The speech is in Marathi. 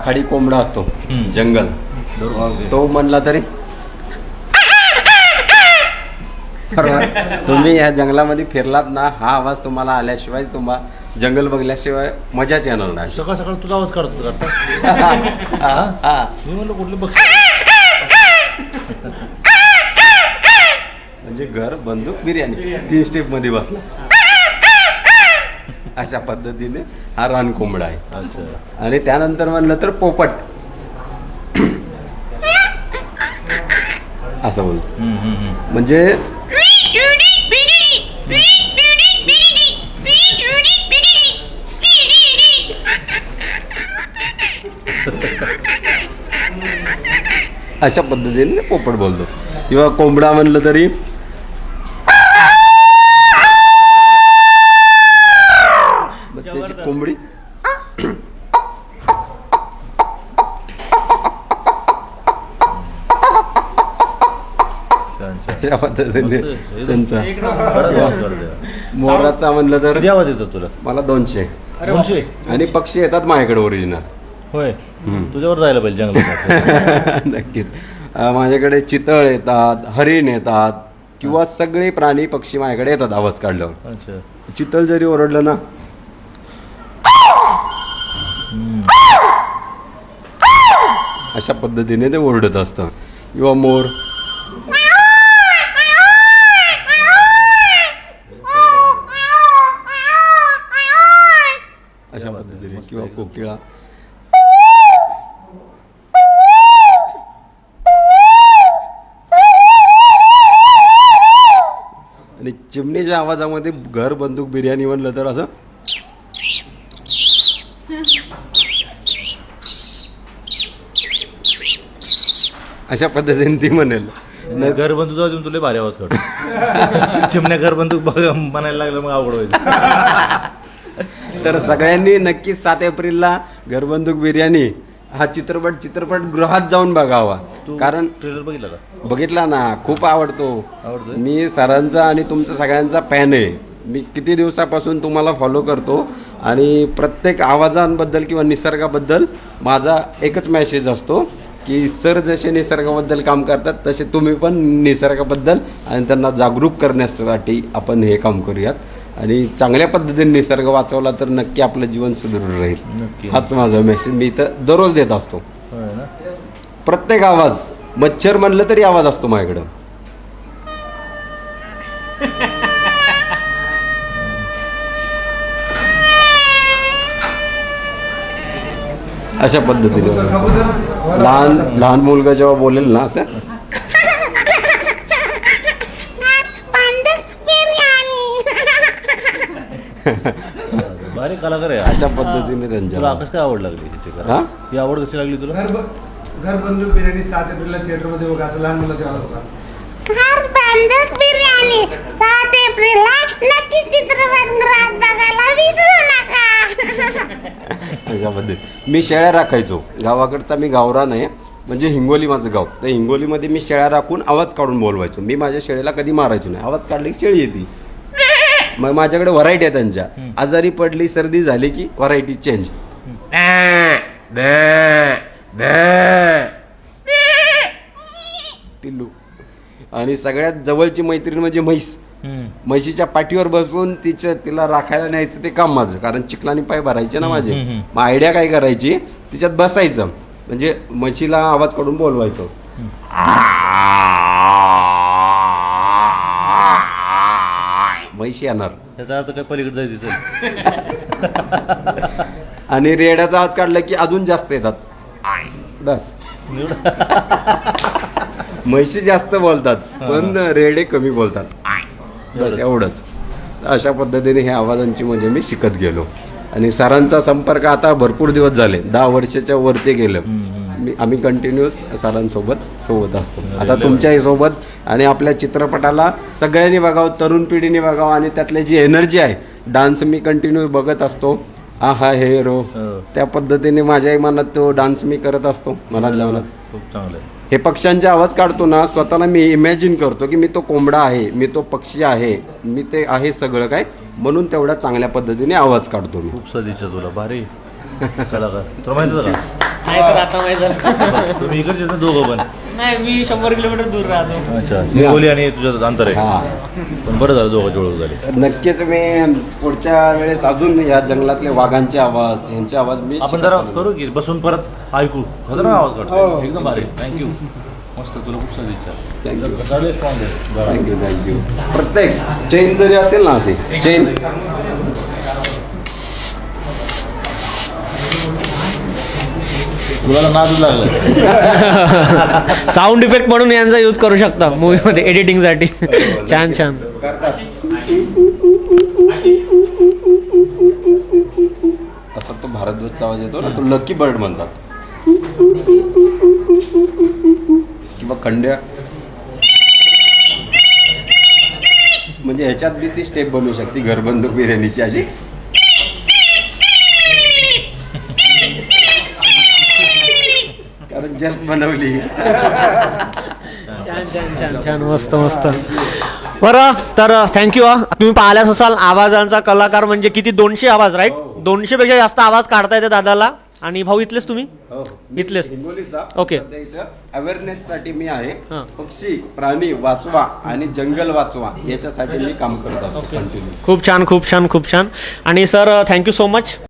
राखाडी कोंबडा असतो. जंगल. तो म्हणला तरी बरोबर तुम्ही या जंगलामध्ये फिरलात ना हा आवाज तुम्हाला आल्याशिवाय तुम्हाला जंगल बघल्याशिवाय मजाच येणार नाही. सकाळ सकाळ तुझा आवाज काढतो का आता? हा, हा. मी म्हणलं कुठले बघ म्हणजे घर बंदूक बिर्याणी. तीन स्टेपमध्ये बसला. अशा पद्धतीने हा रान कोंबडा आहे. अच्छा आणि त्यानंतर म्हणलं तर पोपट. असं बोलतो. हम्म, हम्म, हम्म. म्हणजे अशा पद्धतीने पोपट बोलतो. किंवा कोंबडा म्हणलं तरी अशा पद्धतीने. त्यांचा. मोराचा म्हणलं तर किती आवाज येतो तुला? मला दोनशे. दोनशे? आणि पक्षी येतात माझ्याकडे ओरिजिनल होय. तुझ्यावर जायला पाहिजे जंगलात. नक्कीच. माझ्याकडे चितळ येतात हरिण येतात किंवा सगळे प्राणी पक्षी माझ्याकडे येतात आवाज काढल्यावर. अच्छा. चितळ जरी ओरडलं ना. अशा पद्धतीने ते ओरडत असतं. किंवा मोर अशा पद्धतीने किंवा कोकिळा. आणि चिमणीच्या आवाजामध्ये घर बंदूक बिर्याणी म्हणलं तर असं. अशा पद्धतीने ती म्हणेल. न- घर बंदूक जाऊ देऊन तुला भारी आवाज काढतो चिमण्या घर बंदूक बघ म्हणायला लागलं मग अवघड व्हायचं तर सगळ्यांनी नक्कीच सात एप्रिलला घरबंदूक बिर्याणी हा चित्रपट चित्रपट गृहात जाऊन बघावा. कारण ट्रेलर बघितला का? बघितला ना खूप आवडतो. आवडतोय? मी सरांचा आणि तुमचा सगळ्यांचा फॅन आहे. मी किती दिवसापासून तुम्हाला फॉलो करतो आणि प्रत्येक आवाजांबद्दल किंवा निसर्गाबद्दल माझा एकच मेसेज असतो की सर जसे निसर्गाबद्दल काम करतात तसे तुम्ही पण निसर्गाबद्दल आणि त्यांना जागरूक करण्यासाठी आपण हे काम करूयात. आणि चांगल्या पद्धतीने निसर्ग वाचवला तर नक्की आपलं जीवन सुदृढ राहील. नक्की. हाच माझा मेसेज मी इथं दररोज देत असतो. प्रत्येक आवाज मच्छर म्हणलं तरी आवाज असतो माझ्याकडं. अशा पद्धतीने. लहान लहान मुलगा जेव्हा बोलेल ना असं भारी कलाकार आहे. अशा पद्धतीने तुला त्यांच्या कसं काय आवड लागली कला? हा? ही आवड कशी लागली तुला? घर ब- घर बंदूक बिर्याणी सात एप्रिलला थिएटरमध्ये बघा असं लहान मुलाच्या आवाज असा. घर बिर्याणी सात एप्रिलला नक्की चित्रपटगृहात बघायला विसरू नका. अशा पद्धती. मी शेळ्या राखायचो. गावाकडचा मी गावरान आहे म्हणजे हिंगोली माझं गाव. तर हिंगोलीमध्ये मी शेळ्या राखून आवाज काढून बोलवायचो. मी माझ्या शेळीला कधी मारायचो नाही. आवाज काढले की शेळी येते. मग माझ्याकडे व्हरायटी आहे त्यांच्या. आजारी पडली सर्दी झाली की व्हरायटी चेंज पिल्लू आणि सगळ्यात जवळची मैत्रीण म्हणजे म्हैस. म्हशीच्या पाठीवर बसून तिचं तिला राखायला न्यायचं ते काम माझं. कारण चिखलानी पाय भरायचे ना माझे. मग आयडिया काय करायची? तिच्यात बसायचं. म्हणजे म्हशीला आवाज काढून बोलवायचं. म्हैशी येणार. याचा अर्थ काय? पलीकडे जायचं आणि रेड्याचा आवाज काढला की अजून जास्त येतात. बस. म्हैशी जास्त बोलतात पण रेडे कमी बोलतात. बस एवढंच. अशा पद्धतीने ह्या आवाजांची म्हणजे मी शिकत गेलो. आणि सरांचा संपर्क आता भरपूर दिवस झाले. दहा वर्षाच्या वरती गेलं. मी आम्ही कंटिन्युअस सरांसोबत सोबत असतो. आता तुमच्याही सोबत आणि आपल्या चित्रपटाला सगळ्यांनी बघावं तरुण पिढीने बघावं आणि त्यातली जी एनर्जी आहे डान्स मी कंटिन्यू बघत असतो. आ हा हे रो. हो. त्या पद्धतीने माझ्याही मनात तो डान्स मी करत असतो मनातल्या मनात. खूप चांगलं हे पक्ष्यांचे आवाज काढतो ना स्वतःला मी इमॅजिन करतो की मी तो कोंबडा आहे मी तो पक्षी आहे मी ते आहे सगळं काय म्हणून तेवढ्या चांगल्या पद्धतीने आवाज काढतो मी. खूप सदिच्छा तुला. भारी. कलाकार. तुला माहिती का? नाही सर आता माहिती झालं तुम्ही इकडचे ना दोघं पण. नाही मी शंभर किलोमीटर दूर राहतो. अच्छा निगोली आणि तुझं अंतर आहे. हा. पण बरं झालं दोघं झाले. नक्कीच मी पुढच्या वेळेस अजून या जंगलातले वाघांचे आवाज यांचे आवाज मी आपण जरा. करू की बसून परत ऐकू. खतरनाक आवाज काढतो. एकदम भारी. थँक्यू मस्त तुला खूप सारी इच्छा. Thank you. चालेल strong आहे. थँक्यू थँक्यू प्रत्येक चेन जरी असेल ना असे चेन नादच लागलं. साऊंड इफेक्ट म्हणून यांचा यूज करू शकता मूवीमध्ये एडिटिंगसाठी छान छान. असा तो भारद्वाजचा आवाज येतो ना तो लकी बर्ड म्हणतात. किंवा खंड्या. म्हणजे ह्याच्यात बी ती स्टेप बनवू शकते घरबंदूक बिर्याणीची अशी. जस्ट बनवली. छान छान छान. छान मस्त मस्त. बरं तर थँक्यू हा तुम्ही पाहिल्याच असाल आवाजांचा कलाकार म्हणजे किती? दोनशे आवाज राईट दोनशे पेक्षा जास्त आवाज काढता येते दादाला. आणि भाऊ इथलेच तुम्ही? इथलेच. हिंगोलीचा. ओके. अवेअरनेस साठी मी आहे. हां. पक्षी प्राणी वाचवा आणि जंगल वाचवा याच्यासाठी मी काम करत असतो कंटिन्यू खूप छान खूप छान खूप छान. आणि सर थँक्यू सो मच